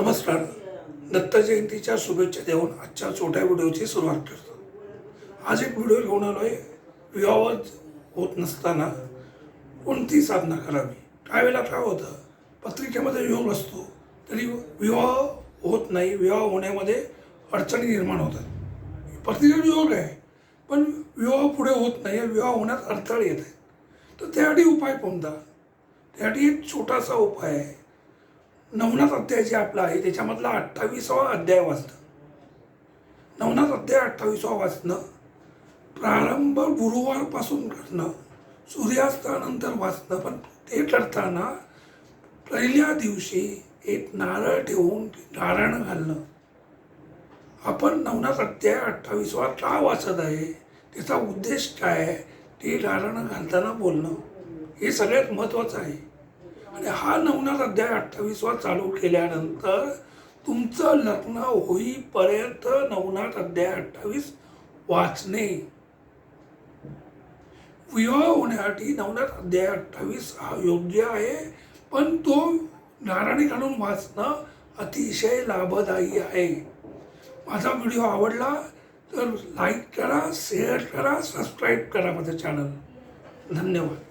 नमस्कार. दत्त जयंतीच्या शुभेच्छा देऊन आजच्या छोट्या व्हिडिओची सुरुवात करतो. आज एक व्हिडिओ घेऊन आलो आहे विवाह होत नसताना कोणती साधना करावी? काय वेळेला काय होतं? पत्रिकेमध्ये योग असतो तरी विवाह होत नाही. विवाह होण्यामध्ये अडचणी निर्माण होतात. पत्रिकेत योग आहे. पण विवाह पुढे होत नाही. विवाह होण्यात अडथळे येत आहेत. तर त्यासाठी उपाय कोणता? त्यासाठी एक छोटासा उपाय आहे. नवनाथ अध्याय जे आपला आहे त्याच्यामधला अठ्ठावीसावा अध्याय वाचणं नवनाथ अध्याय अठ्ठावीसावा वाचणं प्रारंभ गुरुवारपासून करणं सूर्यास्तानंतर वाचणं पण ते करताना पहिल्या दिवशी एक नारळ ठेवून नारायण घालणं. आपण नवनाथ अध्याय अठ्ठावीसवा का वाचत आहे? त्याचा उद्देश काय आहे? ते नारायण घालताना बोलणं. हे सगळ्यात महत्त्वाचं आहे. आणि हा नवनाथ अध्याय अठ्ठावीसवा चालू केल्यानंतर तुमचं लग्न होईपर्यंत नवनाथ अध्याय अठ्ठावीस वाचणे. विवाह होण्यासाठी नवनाथ अध्याय अठ्ठावीस हा योग्य आहे पण तो नारायणी काढून वाचणं अतिशय लाभदायी आहे. माझा व्हिडिओ आवडला तर लाईक करा शेअर करा सबस्क्राईब करा माझं चॅनल. धन्यवाद.